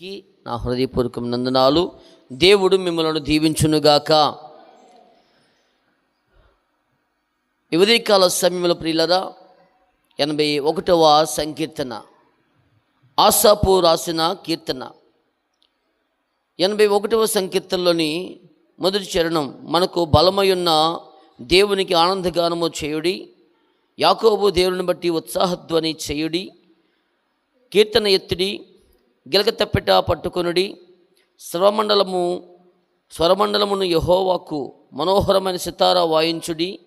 అందరికీ నా హృదయపూర్వకం నందనాలు దేవుడు మిమ్మల్ని దీవించునుగాక. ఈ ఉదయకాల సమయంలో ప్రియులరా ఎనభై ఒకటవ సంకీర్తన ఆసాపు రాసిన కీర్తన. ఎనభై ఒకటవ సంకీర్తనలోని మొదటి చరణం మనకు బలమయున్న దేవునికి ఆనందగానము చేయుడి యాకోబు దేవుని బట్టి ఉత్సాహధ్వని చేయుడి కీర్తన ఎత్తుడి గిలకతప్పెట పట్టుకొనుడి. స్వరమండలము స్వరమండలమును యహోవాకు మనోహరమైన సితారా వాయించుడి.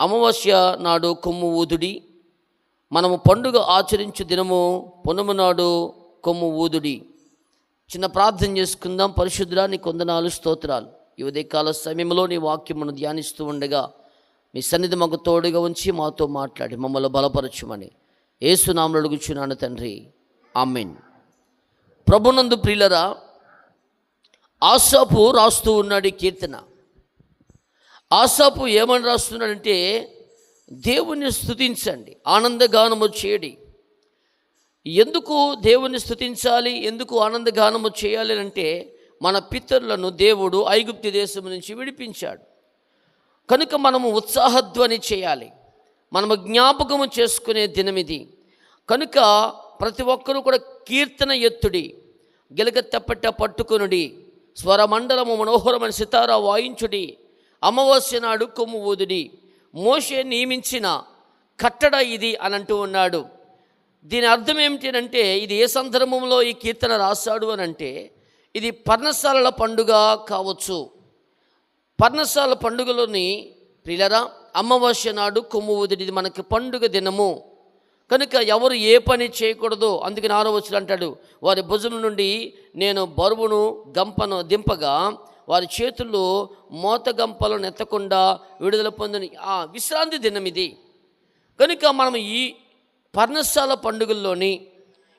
అమావాస్య నాడు కొమ్ము ఊదుడి. మనము పండుగ ఆచరించు దినము పొనుము నాడు కొమ్ము ఊదుడి. చిన్న ప్రార్థన చేసుకుందాం. పరిశుద్ధుడా నీ కొందనాలు స్తోత్రాలు. ఈ ఉదయకాల సమయంలో నీ వాక్యమును ధ్యానిస్తూ ఉండగా మీ సన్నిధి మాకు తోడుగా ఉంచి మాతో మాట్లాడి మమ్మల్ని బలపరచుమని. ఏసునామలు అడుగుచున్నాను తండ్రి. ఆమెన్. ప్రభునందు ప్రియులరా ఆసాపు రాస్తూ ఉన్నాడు కీర్తన. ఆసాపు ఏమని రాస్తున్నాడంటే దేవుణ్ణి స్థుతించండి ఆనందగానము చేయడి. ఎందుకు దేవుణ్ణి స్థుతించాలి ఎందుకు ఆనందగానము చేయాలి అంటే మన పితరులను దేవుడు ఐగుప్తి దేశం నుంచి విడిపించాడు. కనుక మనము ఉత్సాహధ్వని చేయాలి మనము జ్ఞాపకము చేసుకునే దినమిది. కనుక ప్రతి ఒక్కరూ కూడా కీర్తన ఎత్తుడి. గిలగత్తెప్పట్ట పట్టుకునుడి. స్వరమండలము మనోహరమైన సితార వాయించుడి. అమావాస్య నాడు కొమ్ము ఊదుడి. మోషే నియమించిన కట్టడ ఇది అని అంటూ ఉన్నాడు. దీని అర్థం ఏమిటి అంటే ఇది ఏ సందర్భంలో ఈ కీర్తన రాశాడు అని అంటే ఇది పర్ణశాలల పండుగ కావచ్చు. పర్ణశాల పండుగలోని ప్రియులరా అమావాస్య నాడు కొమ్ము ఊదిడి. ఇది మనకి పండుగ దినము. కనుక ఎవరు ఏ పని చేయకూడదు అందుకని ఆరో వచ్చిన అంటాడు వారి భుజం నుండి నేను బరువును గంపను దింపగా వారి చేతుల్లో మోత గంపలను ఎత్తకుండా విడుదల పొందని. ఆ విశ్రాంతి దినం ఇది. కనుక మనం ఈ పర్ణశాల పండుగల్లోని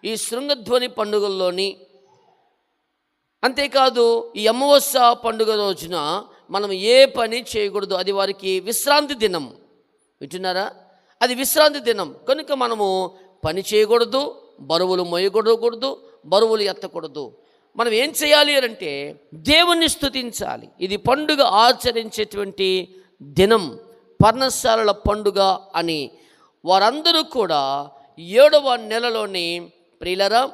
ఈ శృంగధ్వని పండుగల్లోని అంతేకాదు ఈ అమావాస్య పండుగ రోజున మనం ఏ పని చేయకూడదు అది వారికి విశ్రాంతి దినం. వింటున్నారా? అది విశ్రాంతి దినం. కనుక మనము పని చేయకూడదు బరువులు మోయకూడకూడదు బరువులు ఎత్తకూడదు. మనం ఏం చేయాలి అని అంటే దేవుణ్ణి స్థుతించాలి ఇది పండుగ ఆచరించేటువంటి దినం పర్ణశాలల పండుగ అని. వారందరూ కూడా ఏడవ నెలలోని ప్రియులరా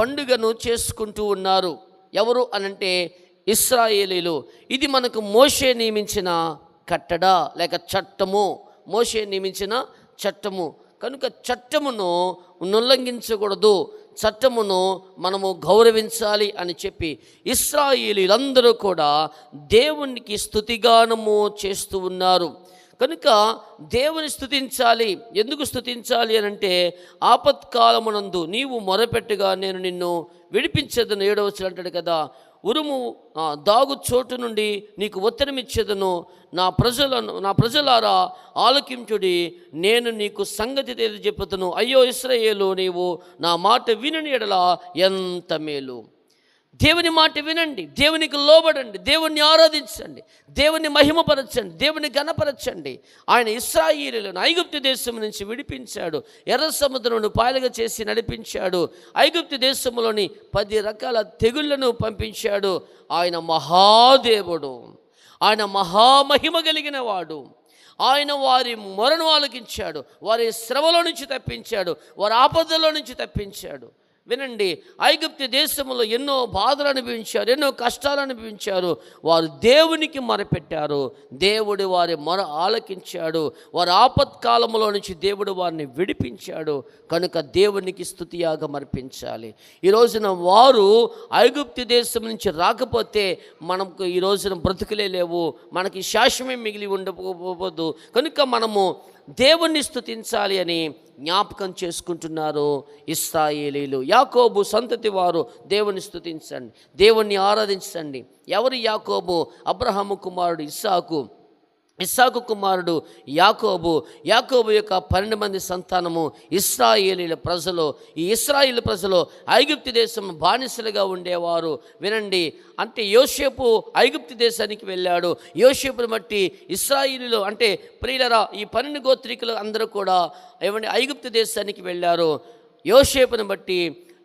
పండుగను చేసుకుంటూ ఉన్నారు. ఎవరు అనంటే ఇస్రాయేలీలు. ఇది మనకు మోషే నియమించిన కట్టడ లేక చట్టము. మోషే నియమించిన చట్టము. కనుక చట్టమును ఉల్లంఘించకూడదు. చట్టమును మనము గౌరవించాలి అని చెప్పి ఇస్రాయిలీలందరూ కూడా దేవునికి స్థుతిగానము చేస్తూ ఉన్నారు. కనుక దేవుని స్థుతించాలి. ఎందుకు స్థుతించాలి అని అంటే ఆపత్కాలమునందు నీవు మొరపెట్టుగా నేను నిన్ను విడిపించదని ఏడవచ్చులు అంటాడు కదా. ఉరుము దాగు చోటు నుండి నీకు ఉత్తరమిచ్చేదను. నా ప్రజలను నా ప్రజలారా ఆలకించుడి. నేను నీకు సంగతి తెలియచెప్పుతను అయ్యో ఇస్రాయేలు నీవు నా మాట వినని ఎడల ఎంత మేలు. దేవుని మాట వినండి దేవునికి లోబడండి దేవుణ్ణి ఆరాధించండి దేవుని మహిమపరచండి దేవుని గణపరచండి ఆయన ఇస్రాయిలను ఐగుప్తు దేశం నుంచి విడిపించాడు ఎర్ర సముద్రమును పాయలుగా చేసి నడిపించాడు ఐగుప్తు దేశంలోని పది రకాల తెగుళ్ళను పంపించాడు. ఆయన మహాదేవుడు ఆయన మహామహిమ కలిగిన వాడు ఆయన వారి మొరను ఆలకించాడు వారి శ్రమలో నుంచి తప్పించాడు వారి ఆపదలో నుంచి తప్పించాడు. వినండి. ఐగుప్తి దేశంలో ఎన్నో బాధలు అనుభవించారు ఎన్నో కష్టాలు అనుభవించారు. వారు దేవునికి మొరపెట్టారు. దేవుడు వారి మొర ఆలకించాడు. వారి ఆపత్కాలంలో నుంచి దేవుడు వారిని విడిపించాడు. కనుక దేవునికి స్తుతియాగం అర్పించాలి. ఈ రోజున వారు ఐగుప్తి దేశం నుంచి రాకపోతే మనకు ఈ రోజున బ్రతుకులే లేవు. మనకి శాశ్వమే మిగిలి ఉండకపోదు కనుక మనము దేవుణ్ణి స్థుతించాలి అని జ్ఞాపకం చేసుకుంటున్నారు ఇస్రాయేలీలు. యాకోబు సంతతి వారు దేవుని స్థుతించండి దేవుణ్ణి ఆరాధించండి. ఎవరు యాకోబు? అబ్రహాము కుమారుడు ఇస్సాకు. ఇస్సాకు కుమారుడు యాకోబు యాకోబు యొక్క పన్నెండు మంది సంతానము ఇస్రాయేలీల ప్రజలు ఈ ఇస్రాయేల్ ప్రజలు ఐగుప్తు దేశం బానిసలుగా ఉండేవారు. వినండి అంటే యోసేపు ఐగుప్తి దేశానికి వెళ్ళాడు. యోసేపును బట్టి ఇస్రాయిలీలు అంటే ప్రియులరా ఈ పన్నెండు గోత్రికులు అందరూ కూడా ఏమంటే ఐగుప్తి దేశానికి వెళ్ళారు. యోసేపును బట్టి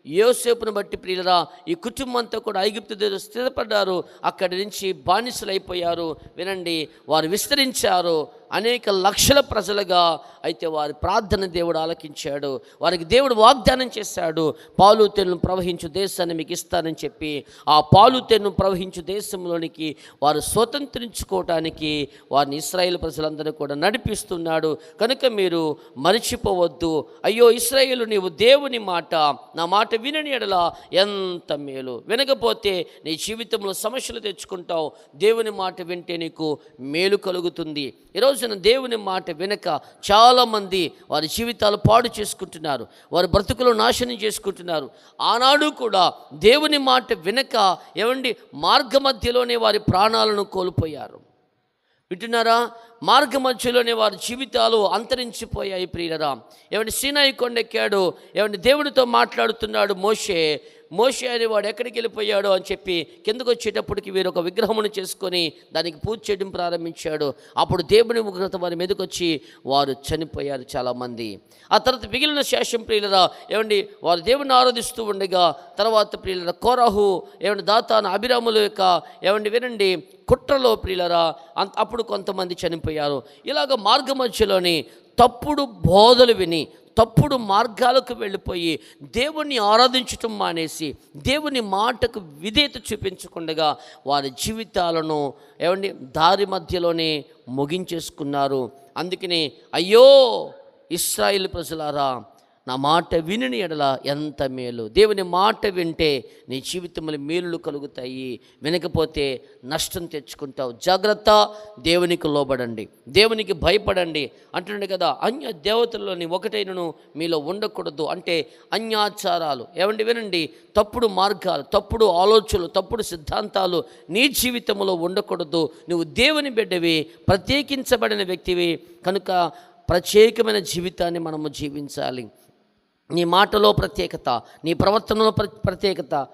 యోసేపును బట్టి ప్రియులరా ఈ కుటుంబం అంతా కూడా ఐగుప్తు దగ్గర స్థిరపడ్డారు. అక్కడి నుంచి బానిసలు అయిపోయారు వినండి వారు విస్తరించారు. అనేక లక్షల ప్రజలుగా అయితే వారి ప్రార్థన దేవుడు ఆలకించాడు. వారికి దేవుడు వాగ్దానం చేశాడు. పాలు ప్రవహించు దేశాన్ని మీకు ఇస్తానని చెప్పి ఆ పాలుతెను ప్రవహించు దేశంలోనికి వారు స్వతంత్రించుకోవటానికి వారిని ఇస్రాయేల్ ప్రజలందరూ కూడా నడిపిస్తున్నాడు. కనుక మీరు మరిచిపోవద్దు. అయ్యో ఇస్రాయేలు నీవు దేవుని మాట నా మాట వినని ఎడల ఎంత మేలు. వినకపోతే నీ జీవితంలో సమస్యలు తెచ్చుకుంటావు. దేవుని మాట వింటే నీకు మేలు కలుగుతుంది. ఈరోజు రోజున దేవుని మాట వినక చాలామంది వారి జీవితాలు పాడు చేసుకుంటున్నారు వారి బ్రతుకులు నాశనం చేసుకుంటున్నారు. ఆనాడు కూడా దేవుని మాట వినక ఏమండి మార్గ మధ్యలోనే వారి ప్రాణాలను కోల్పోయారు. వింటున్నారా? మార్గ మధ్యలోనే వారి జీవితాలు అంతరించిపోయాయి ప్రియరా ఏమంటే సీనాయి కొండెక్కాడు ఏమంటే దేవుడితో మాట్లాడుతున్నాడు మోషే మోషే అనేవాడు ఎక్కడికి వెళ్ళిపోయాడు అని చెప్పి కిందకు వచ్చేటప్పటికి వీరు ఒక విగ్రహమును చేసుకొని దానికి పూజ చేయడం ప్రారంభించాడు. అప్పుడు దేవుని ఉగ్రత వారి మీదకి వచ్చి వారు చనిపోయారు చాలామంది. ఆ తర్వాత మిగిలిన శేషం ప్రియులరా ఏమండి వారు దేవుని ఆరాధిస్తూ ఉండగా తర్వాత ప్రియులరా కోరాహు ఏమండి దాతాను అభిరాముల యొక్క ఏమండి వినండి కుట్రలో ప్రియులరా అంత అప్పుడు కొంతమంది చనిపోయారు. ఇలాగ మార్గ మధ్యలోని తప్పుడు బోధలు విని తప్పుడు మార్గాలకు వెళ్ళిపోయి దేవుణ్ణి ఆరాధించటం మానేసి దేవుని మాటకు విధేయత చూపించకుండగా వారి జీవితాలను ఏమండి దారి మధ్యలోనే ముగించేసుకున్నారు. అందుకని అయ్యో ఇస్రాయిల్ ప్రజలారా నా మాట విని ఎడల ఎంత మేలు. దేవుని మాట వింటే నీ జీవితంలో మేలులు కలుగుతాయి. వినకపోతే నష్టం తెచ్చుకుంటావు. జాగ్రత్త దేవునికి లోబడండి. దేవునికి భయపడండి. అంటుండే కదా అన్య దేవతల్లోని ఒకటైనను మీలో ఉండకూడదు అంటే అన్యాచారాలు. ఏమండి వినండి. తప్పుడు మార్గాలు తప్పుడు ఆలోచనలు తప్పుడు సిద్ధాంతాలు నీ జీవితంలో ఉండకూడదు. నువ్వు దేవుని బిడ్డవి ప్రత్యేకించబడిన వ్యక్తివి. కనుక ప్రత్యేకమైన జీవితాన్ని మనము జీవించాలి. నీ మాటలో ప్రత్యేకత నీ ప్రవర్తనలో ప్రత్యేకత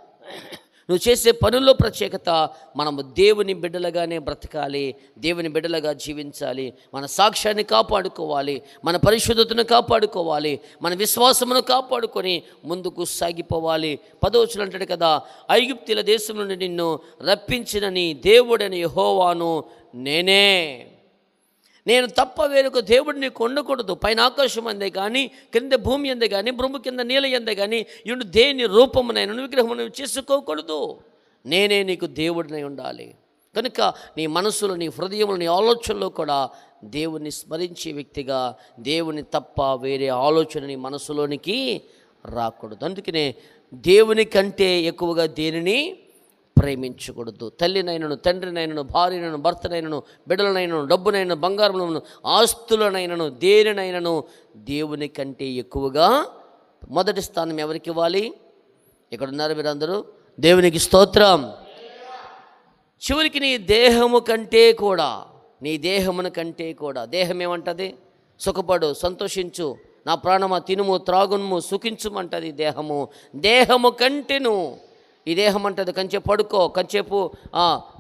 నువ్వు చేసే పనుల్లో ప్రత్యేకత. మనము దేవుని బిడ్డలుగానే బ్రతకాలి దేవుని బిడ్డలుగా జీవించాలి. మన సాక్ష్యాన్ని కాపాడుకోవాలి మన పరిశుద్ధతను కాపాడుకోవాలి మన విశ్వాసమును కాపాడుకొని ముందుకు సాగిపోవాలి. పదవచ్చులు అంటాడు కదా ఐగుప్తిల దేశం నుండి నిన్ను రప్పించిన నీ దేవుడని యెహోవాను నేనే. నేను తప్ప వేరొక దేవుడిని కొండకూడదు పైన ఆకాశం అందే కానీ కింద భూమి అందే కానీ భూమి కింద నీల ఎందే కానీ ఇటు దేని రూపమునైన విగ్రహమును చేసుకోకూడదు నేనే నీకు దేవుడినై ఉండాలి. కనుక నీ మనసులో నీ హృదయంలో నీ ఆలోచనలో కూడా దేవుణ్ణి స్మరించే వ్యక్తిగా దేవుని తప్ప వేరే ఆలోచన నీ మనసులోనికి రాకూడదు. అందుకనే దేవుని కంటే ఎక్కువగా దేనిని ప్రేమించకూడదు. తల్లినైనను తండ్రినైనను భార్యనను భర్తనైనను బిడ్డలనైనను డబ్బునైనను బంగారములను ఆస్తులనైనను దేనినైనను దేవుని కంటే ఎక్కువగా మొదటి స్థానం ఎవరికి ఇవ్వాలి? ఇక్కడ ఉన్నారు మీరందరూ? దేవునికి స్తోత్రం. చివరికి నీ దేహము కంటే కూడా నీ దేహమును కంటే కూడా దేహం ఏమంటుంది? సుఖపడు సంతోషించు నా ప్రాణమా తినుము త్రాగుము సుఖించుమంటది దేహము. దేహము కంటెను. ఈ దేహం అంటది కంచేపు పడుకో కంచేపు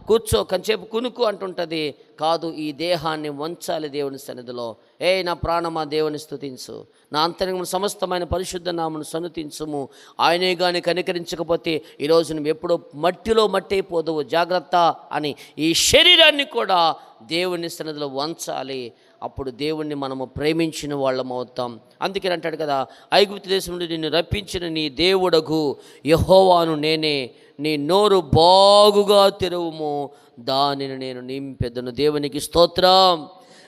కూర్చో కంచేపు కునుకు అంటుంటుంది. కాదు ఈ దేహాన్ని వంచాలి దేవుని సన్నిధిలో. ఏ నా ప్రాణమా దేవుని స్థుతించు నా అంతరంగం సమస్తమైన పరిశుద్ధ నామను సనుతించుము ఆయనే కానీ కనికరించకపోతే ఈరోజు నువ్వు ఎప్పుడో మట్టిలో మట్టి అయిపోదువు జాగ్రత్త అని ఈ శరీరాన్ని కూడా దేవుని సన్నిధిలో వంచాలి. అప్పుడు దేవుణ్ణి మనము ప్రేమించిన వాళ్ళం అవుతాం. అందుకని అంటాడు కదా ఐగుప్తు దేశం నుండి నిన్ను రప్పించిన నీ దేవుడగు యహోవాను నేనే. నీ నోరు బాగుగా తెరువుము. దానిని నేను నింపెదను. దేవునికి స్తోత్రం.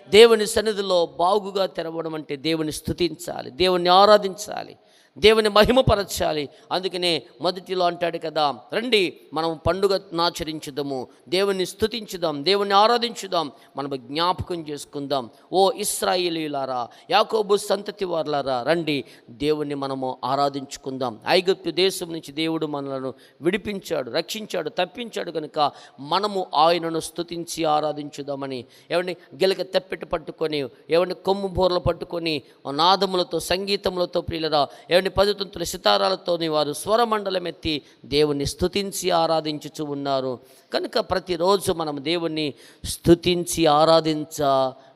దేవుని సన్నిధిలో బాగుగా తెరవడం అంటే దేవుని స్థుతించాలి దేవుని ఆరాధించాలి. దేవుని మహిమపరచాలి. అందుకనే మొదటిలో అంటాడు కదా రండి మనం పండుగ ఆచరించుదాము దేవుని స్థుతించుదాం దేవుని ఆరాధించుదాం మనం జ్ఞాపకం చేసుకుందాం. ఓ ఇస్రాయిలీలారా యాకోబు సంతతి వారులారా రండి దేవుణ్ణి మనము ఆరాధించుకుందాం. ఐగుప్తు దేశం నుంచి దేవుడు మనలను విడిపించాడు రక్షించాడు తప్పించాడు కనుక మనము ఆయనను స్తుతించి ఆరాధించుదామని. ఎవరిని గిలక తెప్పెట్టు పట్టుకొని ఎవరిని కొమ్ము బోర్లు పట్టుకొని నాదములతో సంగీతములతో ప్రియులరా ఏమండి ఏమంటే పది సితారాలతోని వారు స్వరమండలం ఎత్తి దేవుణ్ణి స్థుతించి ఆరాధించుచు ఉన్నారు. కనుక ప్రతిరోజు మనం దేవుణ్ణి స్థుతించి ఆరాధించ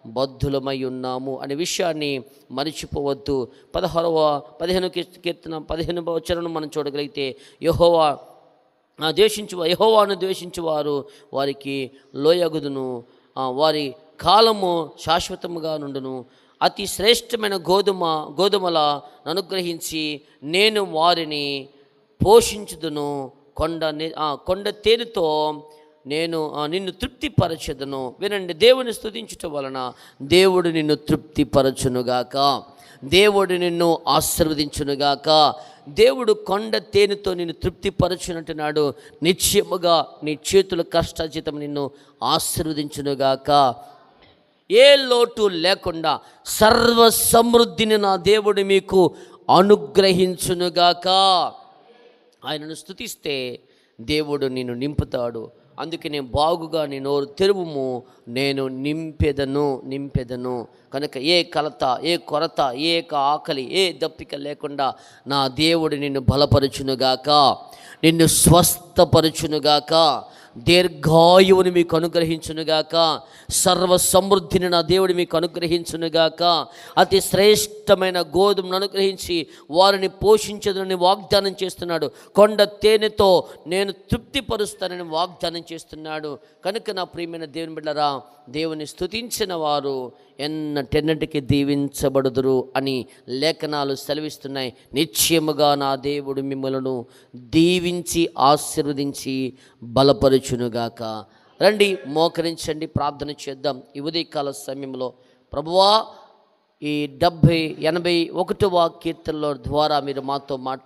బద్ధులమై ఉన్నాము అనే విషయాన్ని మరిచిపోవద్దు. పదహారవ పదిహేను కీర్తన పదిహేను వచనం మనం చూడగలిగితే యహోవా ద్వేషించు యహోవాను ద్వేషించువారు వారికి లోయగుదును. వారి కాలము శాశ్వతముగా నుండును. అతి శ్రేష్టమైన గోధుమ గోధుమల అనుగ్రహించి నేను వారిని పోషించుదును. కొండ కొండ తేనెతో నేను నిన్ను తృప్తిపరచదును. వినండి దేవుని స్థుతించటం వలన దేవుడు నిన్ను తృప్తిపరచునుగాక. దేవుడు నిన్ను ఆశీర్వదించునుగాక. దేవుడు కొండ తేనెతో నిన్ను తృప్తిపరచునంటున్నాడు. నిశ్చయముగా నీ చేతుల కష్టాచితం నిన్ను ఆశీర్వదించునుగాక. ఏ లోటు లేకుండా సర్వ సమృద్ధిని నా దేవుడు మీకు అనుగ్రహించునుగాక. ఆయనను స్థుతిస్తే దేవుడు నిన్ను నింపుతాడు. అందుకే నేను బాగుగా నీ నోరు తెరువుము నేను నింపెదను నింపెదను. కనుక ఏ కలత ఏ కొరత ఏ ఆకలి ఏ దప్పిక లేకుండా నా దేవుడు నిన్ను బలపరుచునుగాక. నిన్ను స్వస్థపరుచునుగాక. దీర్ఘాయువుని మీకు అనుగ్రహించునుగాక. సర్వ సమృద్ధిని నా దేవుడు మీకు అనుగ్రహించునుగాక. అతి శ్రేష్టమైన గోధుమను అనుగ్రహించి వారిని పోషించదని వాగ్దానం చేస్తున్నాడు. కొండ తేనెతో నేను తృప్తిపరుస్తానని వాగ్దానం చేస్తున్నాడు. కనుక నా ప్రియమైన దేవుని బిడ్డరా దేవుని స్తుతించిన వారు ఎన్నటెన్నటికి దీవించబడుదురు అని లేఖనాలు సెలవిస్తున్నాయి. నిశ్చయముగా నా దేవుడు మిమ్మలను దీవించి ఆశీర్వదించి బలపరుచునుగాక. రండి మోకరించండి ప్రార్థన చేద్దాం. ఈ ఉదయకాల సమయంలో ప్రభువా ఈ డెబ్భై ఎనభై ఒకటవ కీర్తనలో ద్వారా మీరు మాతో మాట్లాడు